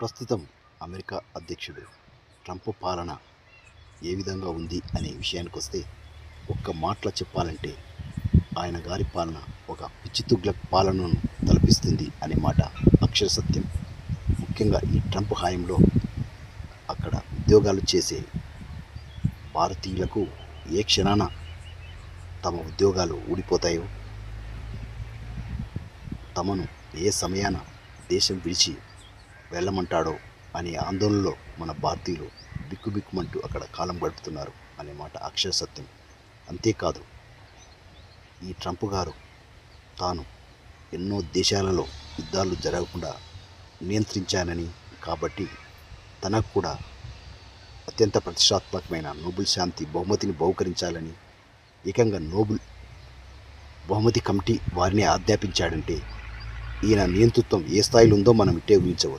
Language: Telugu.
ప్రస్తుతం అమెరికా అధ్యక్షుడు ట్రంప్ పాలన ఏ విధంగా ఉంది అనే విషయానికి వస్తే ఒక్క మాటలో చెప్పాలంటే ఆయన గారి పాలన ఒక పిచ్చితుగ్ల పాలనను తలపిస్తుంది అనే మాట అక్షర సత్యం. ముఖ్యంగా ఈ ట్రంప్ హాయంలో అక్కడ ఉద్యోగాలు చేసే భారతీయులకు ఏ క్షణాన తమ ఉద్యోగాలు ఊడిపోతాయో తమను ఏ సమయాన దేశం విడిచి వెళ్ళమంటాడో అనే ఆందోళనలో మన భారతీయులు బిక్కుబిక్కుమంటూ అక్కడ కాలం గడుపుతున్నారు అనే మాట అక్షర సత్యం. అంతేకాదు ఈ ట్రంప్ గారు తాను ఎన్నో దేశాలలో యుద్ధాలు జరగకుండా నియంత్రించానని కాబట్టి తనకు కూడా అత్యంత ప్రతిష్టాత్మకమైన నోబెల్ శాంతి బహుమతిని బహుకరించాలని ఏకంగా నోబెల్ బహుమతి కమిటీ వారిని ఆజ్ఞాపించాడంటే ఈయన నియంతృత్వం ఏ స్థాయిలో ఉందో మనం ఇట్టే ఊహించవచ్చు.